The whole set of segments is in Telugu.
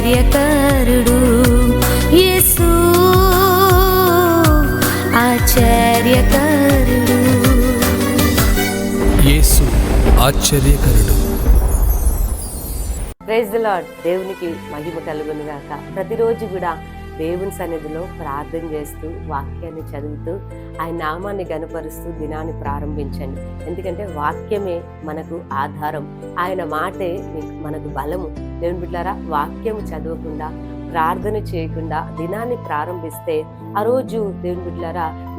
ఆశ్చర్యకరుడు యేసు. ఆశ్చర్యకరుడు. యేసు ఆశ్చర్యకరుడు. ప్రైజ్ ద లార్డ్ దేవునికి మహిమ కలుగును గాక ప్రతిరోజు కూడా దేవుని సన్నిధిలో ప్రార్థన చేస్తూ వాక్యాన్ని చదువుతూ ఆయన నామాన్ని గనపరుస్తూ దినాన్ని ప్రారంభించండి. ఎందుకంటే వాక్యమే మనకు ఆధారం. ఆయన మాటే మనకు బలము. దేవుని బిడ్డారా వాక్యము చదవకుండా ప్రార్థన చేయకుండా దినాన్ని ప్రారంభిస్తే ఆ రోజు దేవుని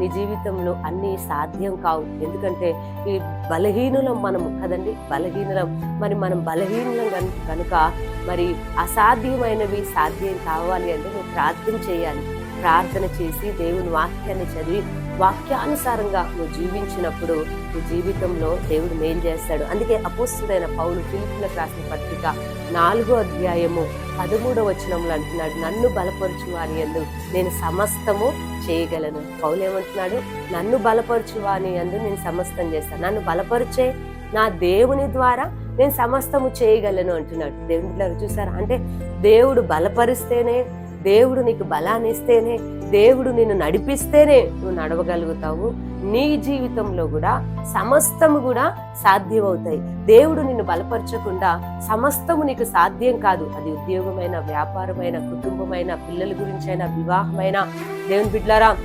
నీ జీవితంలో అన్నీ సాధ్యం కావు. ఎందుకంటే ఈ బలహీనులం మనము కదండి? బలహీనులం. మరి మనం బలహీనులం కనుక మరి అసాధ్యమైనవి సాధ్యం కావాలి అంటే నువ్వు ప్రార్థన చేయాలి. ప్రార్థన చేసి దేవుని వాక్యాన్ని చదివి వాక్యానుసారంగా నువ్వు జీవించినప్పుడు నీ జీవితంలో దేవుడు మేలు చేస్తాడు. అందుకే అపోస్తుడైన పౌలు ఫిలిపిలకు రాసిన పత్రిక నాలుగో అధ్యాయము పదమూడవ వచనంలో అంటున్నాడు నన్ను బలపరచు వాని ఎందు నేను సమస్తము చేయగలను. పౌలు ఏమంటున్నాడు నన్ను బలపరచు వాని ఎందు నేను సమస్తం చేస్తాను. నన్ను బలపరిచే నా దేవుని ద్వారా నేను సమస్తము చేయగలను అంటున్నాడు. దేవుని చూసారా? అంటే దేవుడు బలపరిస్తేనే దేవుడు నీకు బలాన్ని ఇస్తేనే దేవుడు నిన్ను నడిపిస్తేనే నువ్వు నడవగలుగుతావు. నీ జీవితంలో కూడా సమస్తము కూడా సాధ్యమవుతాయి. దేవుడు నిన్ను బలపరచకుండా సమస్తము నీకు సాధ్యం కాదు. అది ఉద్యోగమైన వ్యాపారమైన కుటుంబమైన పిల్లల గురించైనా వివాహమైన. దేవుని బిడ్లారా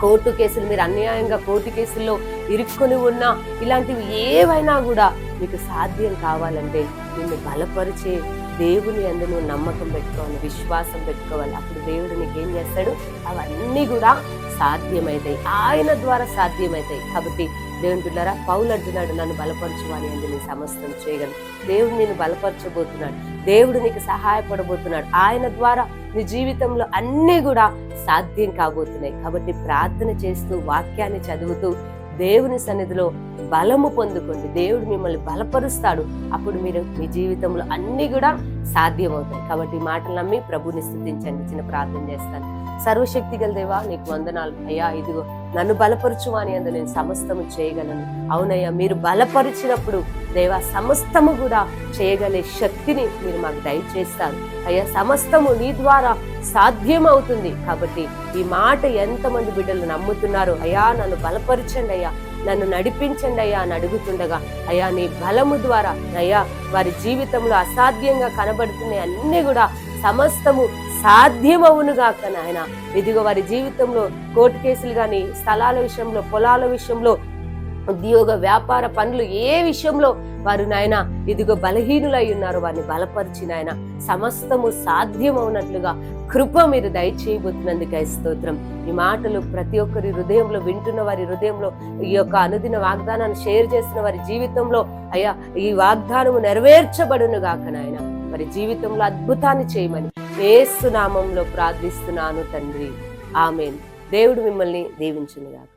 కోర్టు కేసులు మీరు అన్యాయంగా కోర్టు కేసుల్లో ఇరుక్కొని ఉన్నా ఇలాంటివి ఏవైనా కూడా మీకు సాధ్యం కావాలంటే నిన్ను బలపరిచే దేవుని అందు నువ్వు నమ్మకం పెట్టుకోవాలి విశ్వాసం పెట్టుకోవాలి. అప్పుడు దేవుడు నీకు ఏం చేస్తాడు? అవన్నీ కూడా సాధ్యమవుతాయి ఆయన ద్వారా సాధ్యమవుతాయి కాబట్టి దేవుని బిడ్డారా పౌలు అంటున్నాడు నన్ను బలపరచువాని అందు నీ సమస్తం చేయగలను. దేవుడు నేను బలపరచబోతున్నాడు. దేవుడు నీకు సహాయపడబోతున్నాడు. ఆయన ద్వారా నీ జీవితంలో అన్నీ కూడా సాధ్యం కాబోతున్నాయి. కాబట్టి ప్రార్థన చేస్తూ వాక్యాన్ని చదువుతూ దేవుని సన్నిధిలో బలము పొందుకోండి. దేవుడు మిమ్మల్ని బలపరుస్తాడు. అప్పుడు మీరు మీ జీవితంలో అన్ని కూడా సాధ్యమవుతాయి. కాబట్టి మాటలు నమ్మి ప్రభుని స్థుతించండి. చిన్న ప్రార్థన చేస్తాను. సర్వశక్తి గల దేవా నీకు వందనాలు. అయ్యా ఇదిగో నన్ను బలపరచు అని అందు నేను సమస్తము చేయగలను. అవునయ్యా మీరు బలపరిచినప్పుడు దేవా సమస్తము కూడా చేయగలే శక్తిని మీరు మాకు దయచేస్తారు. అయ్యా సమస్తము నీ ద్వారా సాధ్యమవుతుంది. కాబట్టి ఈ మాట ఎంతమంది బిడ్డలు నమ్ముతున్నారు అయ్యా నన్ను బలపరచండి అయ్యా నన్ను నడిపించండి అయ్యా అని అడుగుతుండగా అయ్యా నీ బలము ద్వారా అయ్యా వారి జీవితంలో అసాధ్యంగా కనబడుతున్నాయి అన్నీ కూడా సమస్తము సాధ్యమవునుగాక నాయన. ఇదిగో వారి జీవితంలో కోర్టు కేసులు కానీ స్థలాల విషయంలో పొలాల విషయంలో ఉద్యోగ వ్యాపార పనులు ఏ విషయంలో వారు నాయన ఇదిగో బలహీనులై ఉన్నారు వారిని బలపరిచి నాయన సమస్తము సాధ్యమవునట్లుగా కృప మీరు దయచేయబోతున్నందుకే స్తోత్రం. ఈ మాటలు ప్రతి ఒక్కరి హృదయంలో వింటున్న వారి హృదయంలో ఈ యొక్క అనుదిన వాగ్దానాన్ని షేర్ చేసిన వారి జీవితంలో అయ్యా ఈ వాగ్దానము నెరవేర్చబడును గాక నాయన. వారి జీవితంలో అద్భుతాన్ని చేయమని ఏసునామంలో ప్రార్థిస్తున్నాను తండ్రి. ఆమెన్. దేవుడు మిమ్మల్ని దీవించును గాక.